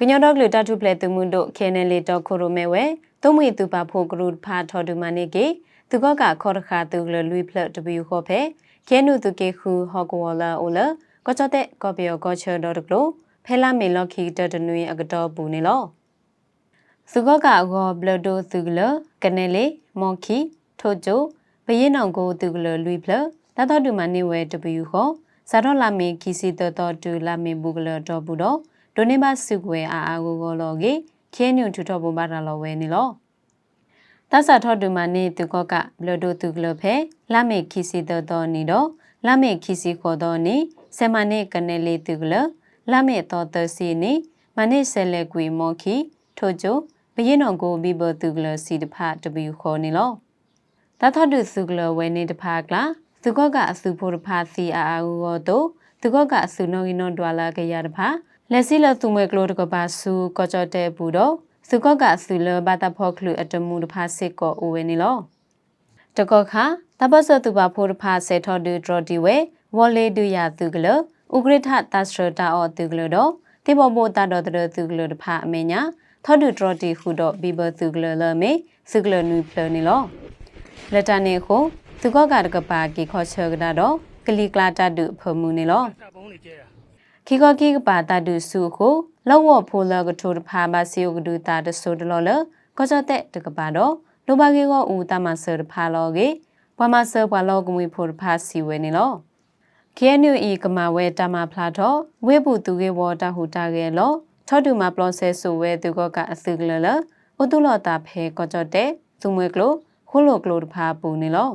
ကညောတော့ကလူတထုပလက်သူမှုတို့ခဲနေလေတော့ခိုရိုမဲဝဲသုံးမွေသူပါဖို့ဂရုဖာထော်ဒူမနေကေသူကကခေါ်တခါသူလလွိဖလက်တဘီခေါ်ဖဲခဲနုသူကေခုဟော့ကဝလာအိုလကောချတဲ့ကောပီယောကောချေတော့တကလို့ဖဲလာမေလော်ခီတတနွေအကတော်ပူနေလောသူကကအကောဘလဒိုသူကလကနေလေမော်ခီထိုဂျိုဘရင်အောင်ကိုသူကလလွိဖလက်တတော်ဒူမနေဝဲတဘီခေါ်ဇာတော့လာမေခီစီတတော်တူလာမေဘူကလတော့ဘူးတော့ ဒိုနေပါစုကွယ်အာအာကိုကိုလောကေခဲညွန်ထူတော့ဘုံပါတာလောဝဲနေလောတဆာထော့တူမနေသူကကဘလဒိုသူကလဖဲလာမေခီစီတော်တော်နေတော့လာမေခီစီခေါ်တော်နေဆမနေကနေလေးသူကလလာမေတော်တစီနေမနေဆဲလေကွေမော်ခီထို့ကျဘရင်တော်ကိုဘီဘသူကလစီတဖတပီခေါ်နေလောတထဒုစုကလဝဲနေတဖကလာသူကကအစုဖို့တဖစီအာအာဦးတော့သူကကအစုနောဂီနောဒွာလာကရတဖ လက်စီလသူမွေကလိုတကပါစုကောကြတဲ့ဘူးတော့စုကကဆူလဘာတာဖောခလူအတမှုတဖာစစ်ကောအိုဝဲနေလောတကောခတပတ်စသူပါဖိုးတဖာဆေထော်ဒူဒရဒီဝဲဝေါ်လေဒူယာသူကလဥဂရထသစရတာအောသူကလတော့တိဘောဘောတာတော်တဲ့သူကလတဖာအမေညာထော်ဒူဒရဒီဟုတော့ဘီဘသူကလလမေစုကလနူပလနေလောလက်တနေခုသူကကတကပါကီခေါ်ချေကတာတော့ကလီကလာတတုဖမှုနေလော တာပုံးနေကျဲတာခိကခိကပါတတုစုကိုလောဝဖိုလကထိုတဖာပါစီယုကဒူတာတဆိုတလောလကောကြတဲ့တကပါတော့လိုပါကေကိုဦးတမဆရဖာလောကေဘမဆဘလောကမွေဖိုတဖာစီဝဲနေလောခေနူဤကမဝဲတမဖလာတော့ဝေပုသူကေဝတာဟူတာကေလောထောတူမပလောဆဲဆိုဝဲသူကကအစုကလလဥတုလောတာဖဲကောကြတဲ့သူမွေကလိုခိုလိုကလိုတဖာပူနေလော